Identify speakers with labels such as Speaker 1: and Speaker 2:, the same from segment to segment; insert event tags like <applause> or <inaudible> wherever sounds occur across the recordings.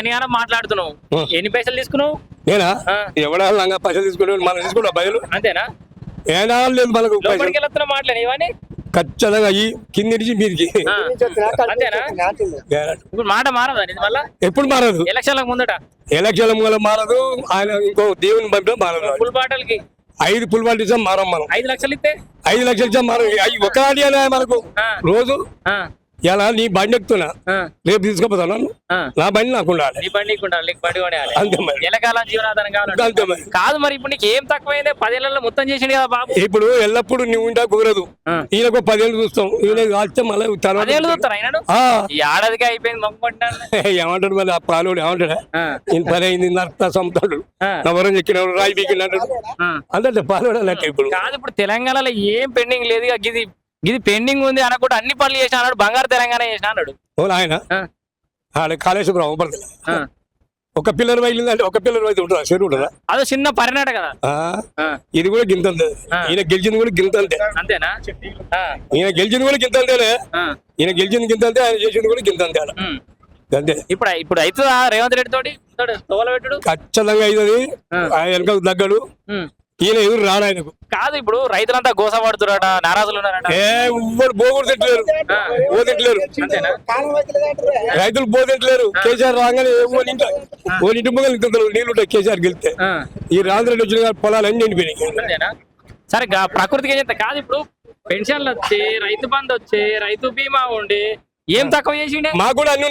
Speaker 1: అని మాట్లాడుతున్నావు. ఎన్ని పైసలు తీసుకున్నావు?
Speaker 2: నేనా. ఎవడా లంగా పైసలు తీసుకుంటే మనం తీసుకుంటా బయలు
Speaker 1: అంతేనా?
Speaker 2: ఏనా లేదు మనకు
Speaker 1: మాట్లాడు ఇవన్నీ
Speaker 2: ఖచ్చితంగా ఈ కింది నుంచి గ్యారెంటీ.
Speaker 1: ఇప్పుడు మాట మారదా మళ్ళా?
Speaker 2: ఎప్పుడు మారదు.
Speaker 1: ఎలక్షన్లకు ముందట?
Speaker 2: ఎలక్షన్ మూల మారదు. ఆయన ఇంకో దేవుని పంపిన మారదు
Speaker 1: ఫుల్ బాటల్కి
Speaker 2: ఐదు పుల్ ఇచ్చాం మారం మనం.
Speaker 1: ఐదు లక్షలు ఇస్తే?
Speaker 2: ఐదు లక్షలు ఇచ్చాం మారం. ఒక మనకు. రోజు ఇలా నీ బండి ఎక్కుతున్నా. రేపు తీసుకుపోతాను. నా బండి నాకు ఉండాలి.
Speaker 1: నీ బండి నీకు బండి కొనేయాలి
Speaker 2: అంతే మరి.
Speaker 1: ఎలకాలం జీవనాధారం కావాలంటే.
Speaker 2: అంతే మరి.
Speaker 1: కాదు మరి ఇప్పుడు నీకు ఏం తక్కువైందే? పదేళ్ళలో మొత్తం చేసిండు కదా బాబు.
Speaker 2: ఇప్పుడు ఎల్లప్పుడు నువ్వు ఉంటా కుదరదు. ఈయనకు పదేళ్ళు చూస్తాం. ఈయన కాస్తే మళ్ళీ తర్వాత
Speaker 1: ఏడాదిగా అయిపోయింది <laughs>
Speaker 2: ఏమంటాడు మరి ఆ పాలోడు ఏమంటాడా? ఈయన పని అయింది నర్త సముతాడు నవరం ఎక్కినప్పుడు రాయి బీకినాడు అంటే పాలోడు అన్నట్టు ఇప్పుడు.
Speaker 1: కాదు ఇప్పుడు తెలంగాణలో ఏం పెండింగ్ లేదు ఇది ఇది పెండింగ్ ఉంది అనకుండా అన్ని పనులు చేసిన అన్నాడు బంగారు తెలంగాణ చేసిన అన్నాడు.
Speaker 2: ఆయన?
Speaker 1: ఆ,
Speaker 2: ఆడ కాళేశ్వరం అవపడుతుంది
Speaker 1: ఆ.
Speaker 2: ఒక పిల్లర్ వైలింది అంటే ఒక పిల్లర్ అయితే ఉంటుందా? చెరువు ఉంటుందా?
Speaker 1: అదో చిన్న పరినాట కదా.
Speaker 2: ఇది కూడా గింతంతే
Speaker 1: ఆ.
Speaker 2: ఈయన గెలిచింది కూడా గింతంతే
Speaker 1: అంతేనా? ఆ,
Speaker 2: ఈయన గెలిచింది కూడా గింతంతేనే
Speaker 1: ఆ,
Speaker 2: ఈయన గెలిచింది గింతంతే ఆయన చేసింది కూడా ఆడ.
Speaker 1: ఉమ్.
Speaker 2: అంతే.
Speaker 1: ఇప్పుడు ఇప్పుడు అవుతుందా రేవంత్ రెడ్డి తోటి? తోల పెట్టుడు?
Speaker 2: ఖచ్చితంగా అవుతుంది. ఆయన వెనక తగ్గడు. ఈయన ఎదురు రాడు ఆయనకు.
Speaker 1: కాదు ఇప్పుడు రైతులంతా గోసపడుతున్నారట నారాజులు ఉన్నారట.
Speaker 2: ఏ ఎవ్వరు బోగుడు తింటలేరు
Speaker 1: ఆ.
Speaker 2: బో రైతులు బో కేసీఆర్ రాగానే ఓ నింట ఓ నింటి మొగలు నింటున్నారు నీళ్ళు ఉంటాయి కేసీఆర్ గెలిస్తే
Speaker 1: ఆ,
Speaker 2: ఈ రాంధ్రెడ్డి వచ్చిన పొలాలు అన్ని నిండిపోయినాయి
Speaker 1: అంతేనా? సరే ప్రకృతికి ఏం చేస్తా కాదు ఇప్పుడు పెన్షన్లు వచ్చి రైతు బంధు వచ్చి రైతు బీమా ఉండి ఏం తక్కువ చేసిండే?
Speaker 2: మాకు కూడా అన్నీ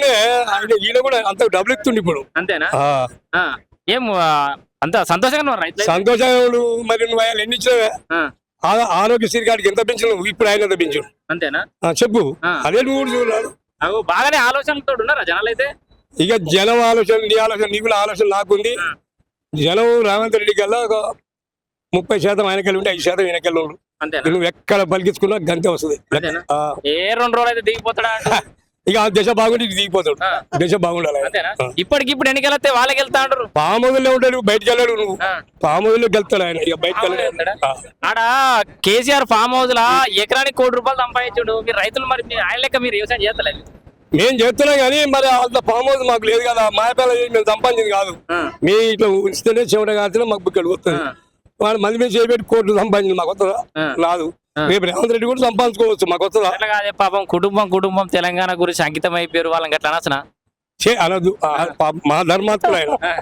Speaker 2: ఈయన కూడా అంత డబ్బులు ఇస్తుండే ఇప్పుడు.
Speaker 1: అంతేనా?
Speaker 2: ఆ.
Speaker 1: ఆ, ఏం అంత సంతోషంగా
Speaker 2: సంతోషాలు మరి నువ్వు ఆయన ఎన్ని ఇచ్చినావే?
Speaker 1: ఆ,
Speaker 2: ఆ- ఆరోగ్యశ్రీ కాడికి ఎంత పెంచిన ఇప్పుడు ఆయన ఎంత పెంచు
Speaker 1: అంతేనా?
Speaker 2: చెప్పు. అదే నువ్వు కూడా చూడాలి.
Speaker 1: బాగానే ఆలోచనలతో ఉన్నారా జనాలు అయితే
Speaker 2: ఇక జనం ఆలోచన నీ ఆలోచన నీకు ఆలోచన నాకుంది. జనం రేవంత్ రెడ్డి కల్లా ఒక ముప్పై శాతం ఆయనకెళ్ళి ఉంటే ఐదు శాతం ఉండు.
Speaker 1: అంతేనా?
Speaker 2: నువ్వు ఎక్కడ పలికించుకున్నా గంతే వస్తుంది.
Speaker 1: ఏ రెండు రోజులు అయితే దిగిపోతాడా.
Speaker 2: ఇక దశ బాగుంటే ఇది దిగిపోతాడు. దశ బాగుండాలి.
Speaker 1: ఇప్పటికిప్పుడు ఎన్నికలతే వాళ్ళకి వెళ్తా అంటారు
Speaker 2: పాముదుల్లో ఉంటాడు బయటకు వెళ్ళాడు నువ్వు
Speaker 1: ఆ.
Speaker 2: పాముదుల్లో గెలుతాడు ఆయన ఇక బయటకు?
Speaker 1: ఆడ కేసీఆర్ ఫామ్ హౌస్ లా ఎకరానికి కోటి రూపాయలు సంపాదించుడు మీరు రైతులు మరి ఆయన లెక్క మీరు వ్యవసాయం చేస్తలేదు
Speaker 2: మేము చెప్తున్నాం కానీ మరి అంత ఫామ్ హౌస్ మాకు లేదు కదా మాయపేల మేము సంపాదించింది కాదు. మీ ఇట్లా ఉంచితేనే చెమట కాల్చిన మాకు బుక్కడికి వస్తుంది
Speaker 1: ఆ.
Speaker 2: వాడు మంది మీద చేయబెట్టి కోట్లు సంపాదించింది మాకు వస్తుందా. రాదు. రేపు రేవంత్ రెడ్డి కూడా సంపాదించుకోవచ్చు మాకు వస్తుందా?
Speaker 1: అట్లా కాదే పాపం కుటుంబం కుటుంబం తెలంగాణ గురించి అంకితం అయిపోయారు వాళ్ళకి అట్లా అనొచ్చునా?
Speaker 2: చే అనదు మా ధర్మాత్ముడు ఆయన.
Speaker 1: ఆ.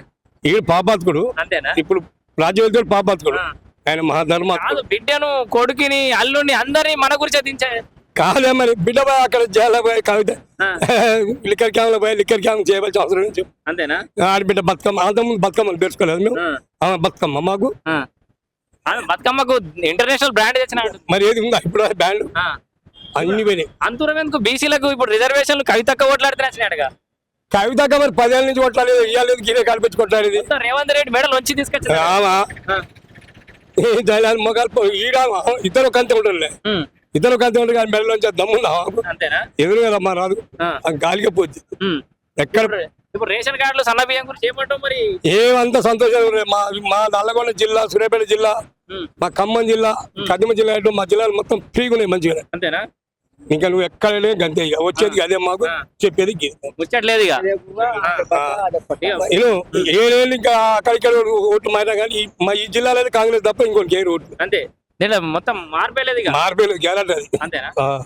Speaker 2: ఈడు పాపాత్కుడు
Speaker 1: అంతేనా?
Speaker 2: ఇప్పుడు రాజ్యవల్తుడు పాపాత్కుడు
Speaker 1: ఆ.
Speaker 2: ఆయన మహాధర్మాత్ముడు.
Speaker 1: కాదు బిడ్డను కొడుకుని అల్లుని అందరినీ మన గురించి దించే
Speaker 2: కాదే మరి బిడ్డ పోయి అక్కడ జైల్లో పోయి కవిత. <laughs> లిక్కర్ క్యామ్లో పోయి లిక్కర్ క్యామ్ చేయవలసిన అవసరం నుంచి
Speaker 1: అంతేనా?
Speaker 2: ఆడబిడ్డ బతుకమ్మ అంతకుముందు బతుకమ్మలు పేర్చుకోలేదు మేము. బతుకమ్మ మాకు.
Speaker 1: బతుకమ్మకు ఇంటర్నేషనల్ బ్రాండ్ తెచ్చినాడు
Speaker 2: మరి ఏది ఉందా? ఇప్పుడు బ్యాండ్
Speaker 1: ఆ.
Speaker 2: అన్ని పోయినాయి.
Speaker 1: అంతూరం ఎందుకు బీసీలకు ఇప్పుడు రిజర్వేషన్లు కవితక్క ఓట్లాడితే వచ్చినాడుగా
Speaker 2: కవితక్క మరి పదేళ్ళ నుంచి కొట్టలేదు ఇయ్యాలేదు గిరే కల్పించి కొట్టాడేది
Speaker 1: మొత్తం రేవంత్ రెడ్డి మెడల్ వచ్చి
Speaker 2: దళాలు మొగాలు ఈడామా ఇద్దరు కంతే ఉంటారులే ఇద్దరు కంతే ఉంటారు కానీ మెడలోంచి దమ్ముందా?
Speaker 1: అంతేనా?
Speaker 2: ఎదురుగా రమ్మా రాదు గాలిగా పోద్ది. ఎక్కడ
Speaker 1: ఇప్పుడు రేషన్ కార్డులు సన్న బియ్యం గురించి చేపట్టం మరి?
Speaker 2: ఏమంత సంతోషం. మా మా నల్లగొండ జిల్లా సూర్యాపేట జిల్లా. మా ఖమ్మం జిల్లా కదిమ జిల్లా మా జిల్లాలు మొత్తం ఫ్రీగా ఉన్నాయి మంచిగా
Speaker 1: అంతేనా?
Speaker 2: ఇంకా నువ్వు ఎక్కడ గంతే ఇక. వచ్చేది అదే మాకు. చెప్పేది.
Speaker 1: ముచ్చట్లేదు
Speaker 2: ఏడేళ్ళు ఇంకా అక్కడిక్కడ ఓట్లు మారినా కానీ ఈ- మా ఈ జిల్లాలో అయితే కాంగ్రెస్ తప్ప ఇంకోటి ఏ ఓట్లు.
Speaker 1: అంతే. మొత్తం మార్పేలేదు
Speaker 2: మార్పేలేదు గ్యారెంటీ
Speaker 1: అంతేనా.